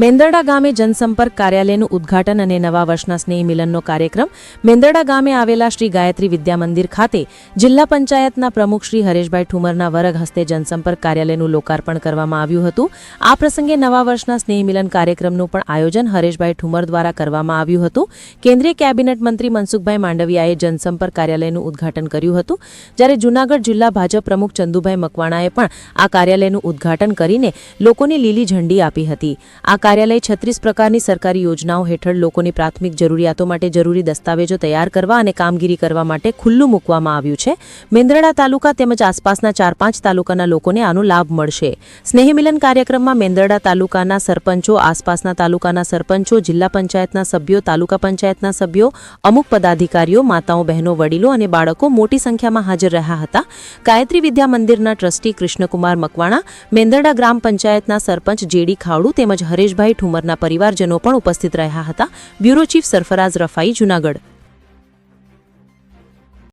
મેંદરડા ગામે જનસંપર્ક કાર્યાલયનું ઉદ્ઘાટન અને નવા વર્ષના સ્નેહ મિલનનો કાર્યક્રમ મેંદરડા ગામે આવેલા શ્રી ગાયત્રી વિદ્યામંદિર ખાતે જિલ્લા પંચાયતના પ્રમુખ શ્રી હરેશભાઈ ઠુમરના વરગ હસ્તે જનસંપર્ક કાર્યાલયનું લોકાર્પણ કરવામાં આવ્યું હતું. આ પ્રસંગે નવા વર્ષના સ્નેહ મિલન કાર્યક્રમનું પણ આયોજન હરેશભાઈ ઠુમર દ્વારા કરવામાં આવ્યું હતું. કેન્દ્રીય કેબિનેટ મંત્રી મનસુખભાઈ માંડવિયાએ જનસંપર્ક કાર્યાલયનું ઉદ્ઘાટન કર્યું હતું. જ્યારે જૂનાગઢ જિલ્લા ભાજપ પ્રમુખ ચંદુભાઈ મકવાણાએ પણ આ કાર્યાલયનું ઉદ્ઘાટન કરીને લોકોને લીલી ઝંડી આપી હતી. આ કાર્યાલય છત્રીસ પ્રકારની સરકારી યોજનાઓ હેઠળ લોકોની પ્રાથમિક જરૂરિયાતો માટે જરૂરી દસ્તાવેજો તૈયાર કરવા અને કામગીરી કરવા માટે ખુલ્લું મૂકવામાં આવ્યું છે. મેંદરડા તાલુકા તેમજ આસપાસના ચાર પાંચ તાલુકાના લોકોને આનો લાભ મળશે. સ્નેહ મિલન કાર્યક્રમમાં મેંદરડા તાલુકાના સરપંચો, આસપાસના તાલુકાના સરપંચો, જિલ્લા પંચાયતના સભ્યો, તાલુકા પંચાયતના સભ્યો, અમુક પદાધિકારીઓ, માતાઓ, બહેનો, વડીલો અને બાળકો મોટી સંખ્યામાં હાજર રહ્યા હતા. ગાયત્રી વિદ્યા મંદિરના ટ્રસ્ટી કૃષ્ણકુમાર મકવાણા, મેંદરડા ગ્રામ પંચાયતના સરપંચ જેડી ખાવડુ તેમજ હરેશભાઈ ઠુમરના પરિવારજનો પણ ઉપસ્થિત રહ્યા હતા. Bureau chief Sarfaraz Rafai Junagadh.